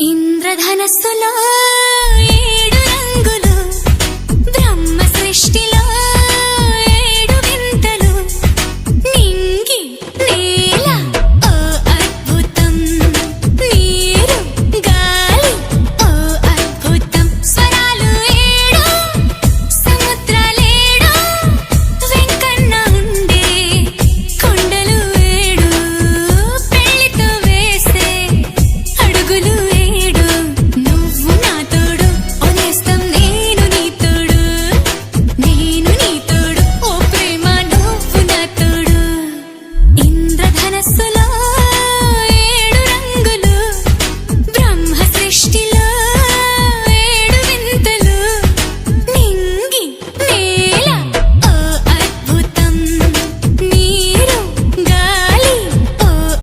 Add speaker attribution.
Speaker 1: ఇంద్రధనస్సులో